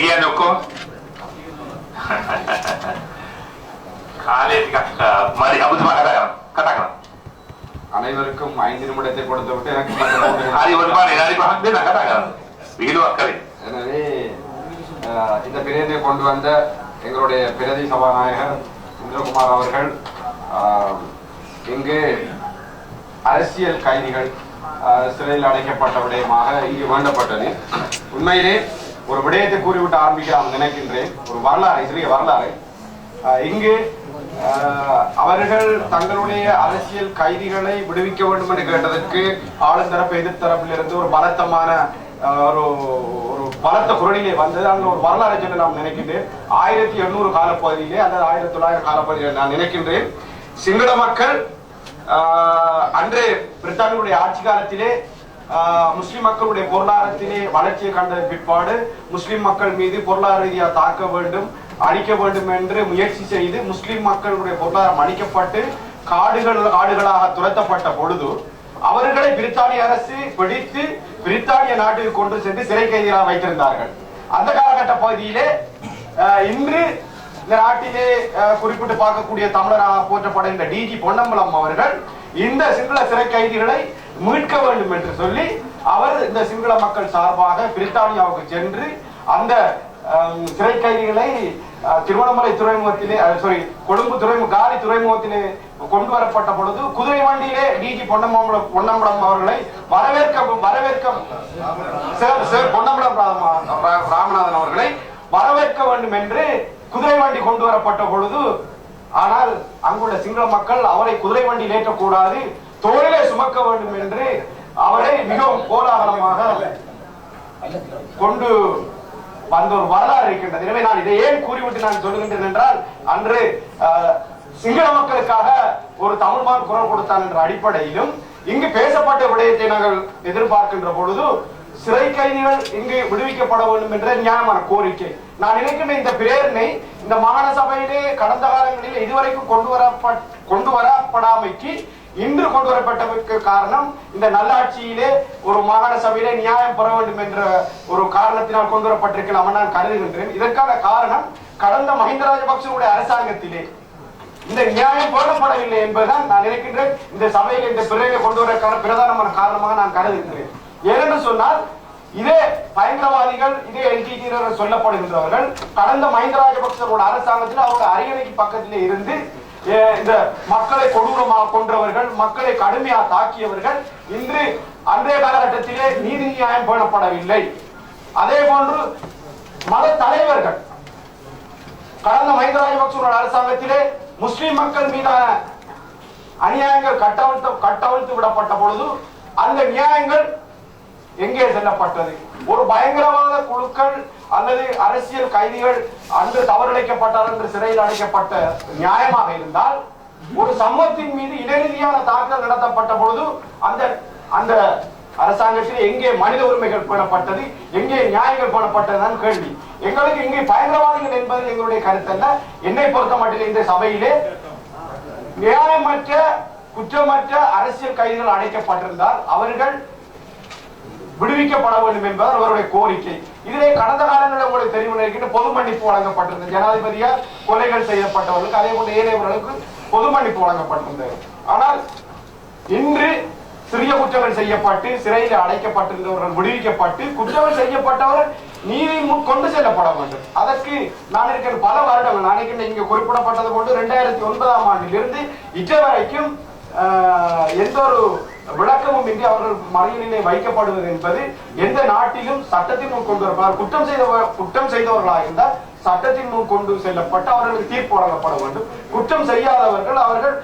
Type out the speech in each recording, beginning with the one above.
ಸಿಹಿಯನ್ನಕ್ಕೂ அனைவருக்கும் ஐந்து நிமிடத்தை கொடுத்து எனக்கு எனவே இந்த பிரதியை கொண்டு வந்த எங்களுடைய பிரதி சபாநாயகர் இந்திரகுமார் அவர்கள் இங்கு அரசியல் கைதிகள் சிறையில் அடைக்கப்பட்ட விடயமாக இங்கு வேண்டப்பட்டது உண்மையிலே ஒரு விடயத்தை கூறிவிட்டு ஆரம்பிக்கலாம் நினைக்கின்றேன். ஒரு வரலாறு சிறிய வரலாறு. ஆஹ், இங்கு ஆஹ், அவர்கள் தங்களுடைய அரசியல் கைதிகளை விடுவிக்க வேண்டும் என்று கேட்டதற்கு ஆளுந்தரப்பு எதிர்த்தரப்பிலிருந்து ஒரு பலத்தமான ஒரு ஒரு பலத்த குரலிலே வந்தது. அந்த ஒரு வரலாறு சொல்லி நாம் நினைக்கின்றேன். ஆயிரத்தி எண்ணூறு காலப்பகுதியிலே அல்லது ஆயிரத்தி தொள்ளாயிரம் காலப்பகுதியிலே நான் நினைக்கின்றேன். சிங்கள மக்கள் ஆஹ், பிரித்தானியுடைய ஆட்சி காலத்திலே முஸ்லிம் மக்களுடைய பொருளாதாரத்திலே வளர்ச்சியை கண்ட பிற்பாடு முஸ்லிம் மக்கள் மீது பொருளாதார ரீதியாக தாக்க வேண்டும் அழிக்க வேண்டும் என்று முயற்சி செய்து முஸ்லிம் மக்களுடைய பொருளாதாரம் அழிக்கப்பட்டு காடுகள் காடுகளாக துரத்தப்பட்ட பொழுது அவர்களை பிரித்தானிய அரசு பிடித்து பிரித்தானிய நாட்டிற்கு கொண்டு சென்று சிறை கைதிகளாக வைத்திருந்தார்கள். அந்த காலகட்ட பகுதியிலே இன்று இந்த நாட்டிலே அஹ், குறிப்பிட்டு பார்க்கக்கூடிய தமிழராக போற்றப்படுகின்ற டிஜி பொன்னம்பலம் அவர்கள் இந்த சிங்கள சிறை கைதிகளை மீட்க வேண்டும் என்று சொல்லி அவர் இந்த சிங்கள மக்கள் சார்பாக பிரித்தானியாவுக்கு சென்று அந்த சிறை கைதிகளை திருவண்ணாமலை துறைமுகத்திலே சாரி கொழும்பு துறைமுக காலி துறைமுகத்திலே கொண்டு வரப்பட்ட பொழுது குதிரை வண்டியிலே டிஜி பொன்னம்பலம் பொன்னம்பலம் அவர்களை வரவேற்க வரவேற்க சார் பொன்னம்பலம் ராமநாதன் அவர்களை வரவேற்க வேண்டும் என்று குதிரை வண்டி கொண்டு வரப்பட்ட பொழுது ஆனால் அங்குள்ள சிங்கள மக்கள் அவரை குதிரை வண்டியில் ஏற்றக்கூடாது தோளிலே சுமக்க வேண்டும் என்று அவரை மிகவும் கோலாகலமாக கொண்டு வந்த ஒரு வரலாறு இருக்கின்றது. எனவே நான் இதை ஏன் கூறிவிட்டு நான் சொல்லுகின்றேன் என்றால் அன்று சிங்கள மக்களுக்காக ஒரு தமிழ்மான் குரல் கொடுத்தான் என்ற அடிப்படையிலும் இங்கு பேசப்பட்ட விடயத்தை நாங்கள் எதிர்பார்க்கின்ற பொழுது சிறை கைதிகள் இங்கு விடுவிக்கப்பட வேண்டும் என்ற நியாயமான கோரிக்கை. நான் நினைக்கின்ற இந்த பிரேரணை இந்த மாகாண சபையிலே கடந்த காலங்களில் இதுவரைக்கும் கொண்டு வரப்பட் கொண்டு வரப்படாமைக்கு இன்று கொண்டு வரப்பட்டதற்கு காரணம் இந்த நல்லாட்சியிலே ஒரு மாகாண சபையிலே நியாயம் பெற வேண்டும் என்ற ஒரு காரணத்தினால் கொண்டு வரப்பட்டிருக்கலாம் நான் கருதுகின்றேன். இதற்கான காரணம் கடந்த மஹிந்த ராஜபக்சனுடைய அரசாங்கத்திலே. இந்த நியாயம் போடப்படவில்லை என்பதுதான் நான் நினைக்கின்றேன். இந்த சபையில் இந்த பிறவை கொண்டு வர பிரதானமான காரணமாக நான் கருதுகின்றேன். ஏனென்று சொன்னால் இதே பயங்கரவாதிகள் இதே எல்டிடி சொல்லப்படுகின்றவர்கள் கடந்த மஹிந்த ராஜபக்சவோட அரசாங்கத்தில் அவங்க அரியணைக்கு பக்கத்திலே இருந்து அஹ், இந்த மக்களை கொடூரமாக கொன்றவர்கள் மக்களை கடுமையாக தாக்கியவர்கள் இன்று அன்றைய காலகட்டத்திலே நீதி நியாயம் பேணப்படவில்லை. அதே போன்று மத தலைவர்கள் கடந்த மஹிந்த ராஜபக்சவோட அரசாங்கத்திலே முஸ்லிம் மக்கள் மீதான அநியாயங்கள் கட்டவிழ்த்து கட்டவிழ்த்து விடப்பட்ட பொழுது அந்த நியாயங்கள் எங்கே செல்லப்பட்டது? ஒரு பயங்கரவாத குழுக்கள் அல்லது அரசியல் கைதிகள் அன்று தவறிழைக்கப்பட்டார் என்று சிறையில் அடைக்கப்பட்ட நியாயமாக இருந்தால் ஒரு சமூகத்தின் மீது இடைநிதியான தாக்குதல் நடத்தப்பட்ட பொழுது அந்த அந்த அரசாங்கத்தில் எங்கே மனித உரிமைகள் போடப்பட்டது எங்கே நியாயங்கள் பேணப்பட்டதுதான் கேள்வி. எங்களுக்கு இங்கே பயங்கரவாதிகள் என்பது எங்களுடைய கருத்தல்ல. என்னை பொறுத்த மட்டும் இந்த சபையிலே நியாயமற்ற குற்றமற்ற அரசியல் கைதிகள் அடைக்கப்பட்டிருந்தால் அவர்கள் விடுவிக்கப்பட வேண்டும் என்பது அவருடைய கோரிக்கை. இதிலே கடந்த காலங்களில் உங்களுக்கு தெரிவு இருக்கின்ற பொது மன்னிப்பு வழங்கப்பட்டிருந்தது. ஜனாதிபதியால் கொலைகள் செய்யப்பட்டவர்களுக்கு அதே போன்ற ஏழையவர்களுக்கு பொது மன்னிப்பு வழங்கப்பட்டிருந்தது. ஆனால் இன்று சிறிய குற்றங்கள் செய்யப்பட்டு சிறையில் அடைக்கப்பட்டிருந்தவர்கள் விடுவிக்கப்பட்டு குற்றங்கள் செய்யப்பட்டவர்கள் நீதி முன் கொண்டு செல்லப்பட வேண்டும். அதற்கு நான் இருக்கிற பல வருடங்கள் நான் இருக்கின்ற குறிப்பிடப்பட்டது கொண்டு இரண்டாயிரத்தி ஒன்பதாம் ஆண்டிலிருந்து இற்ற வரைக்கும் எந்த ஒரு விளக்கமும் இன்றி அவர்கள் மறியலிலே வைக்கப்படுவது என்பது எந்த நாட்டிலும் சட்டத்தின் முன் கொண்டு வருவார் குற்றம் செய்தவர் குற்றம் செய்தவர்களாக இருந்தால் சட்டத்தின் முன் கொண்டு செல்லப்பட்டு அவர்களுக்கு தீர்ப்பு வழங்கப்பட வேண்டும். குற்றம் செய்யாதவர்கள் அவர்கள்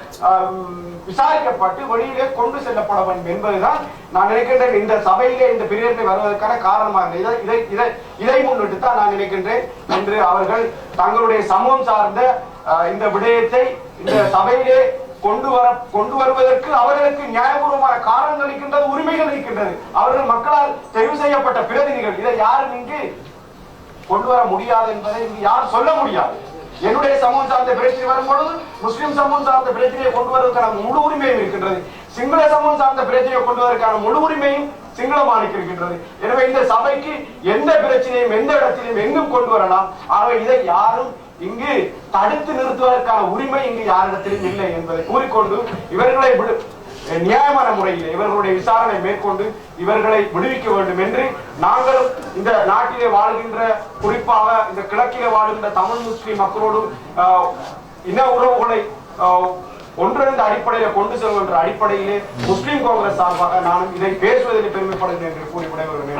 விசாரிக்கப்பட்டு வெளியிலே கொண்டு செல்லப்பட வேண்டும் என்பதுதான் நான் நினைக்கின்றேன். இந்த சபையிலே இந்த பிரிவினை வருவதற்கான காரணமாக இதை இதை இதை இதை முன்னிட்டு தான் நான் நினைக்கின்றேன் என்று அவர்கள் தங்களுடைய சமூகம் சார்ந்த இந்த விடயத்தை இந்த சபையிலே கொண்டு வர கொண்டு வருவதற்கு அவர்களுக்கு நியாயபூர்வமான காரணங்கள் இருக்கின்றது உரிமைகள் இருக்கின்றது. அவர்கள் மக்களால் தெரிவு செய்யப்பட்ட பிரதிநிதிகள். இதை யாரும் இங்கு கொண்டு வர முடியாது என்பதை இங்கு யாரும் சொல்ல முடியாது. என்னுடைய சமூகம் சார்ந்த பிரச்சனை வரும் பொழுது முஸ்லிம் சமூகம் சார்ந்த பிரச்சனையை கொண்டு வருவதற்கான முழு உரிமையும் இருக்கின்றது. சிங்கள சமூகம் சார்ந்த பிரச்சனையை கொண்டு வருவதற்கான முழு உரிமையும் சிங்களமானிக்கு இருக்கின்றது. எனவே இந்த சபைக்கு எந்த பிரச்சனையும் எந்த இடத்திலும் எங்கும் கொண்டு வரலாம். ஆக இதை யாரும் இங்கு தடுத்து நிறுத்துவதற்கான உரிமை இங்கு யாரிடத்திலும் இல்லை என்பதை கூறிக்கொண்டு இவர்களை நியாயமான முறையில் இவர்களுடைய விசாரணை மேற்கொண்டு இவர்களை விடுவிக்க வேண்டும் என்று நாங்களும் இந்த நாட்டிலே வாழ்கின்ற குறிப்பாக இந்த கிழக்கிலே வாழ்கின்ற தமிழ் முஸ்லிம் மக்களோடு இன உறவுகளை ஆஹ், ஒன்றிணைந்த அடிப்படையில கொண்டு செல்கின்ற அடிப்படையிலே முஸ்லிம் காங்கிரஸ் சார்பாக நானும் இதை பேசுவதில் பெருமைப்படுகிறேன் என்று கூறி விடைபெறுகிறேன்.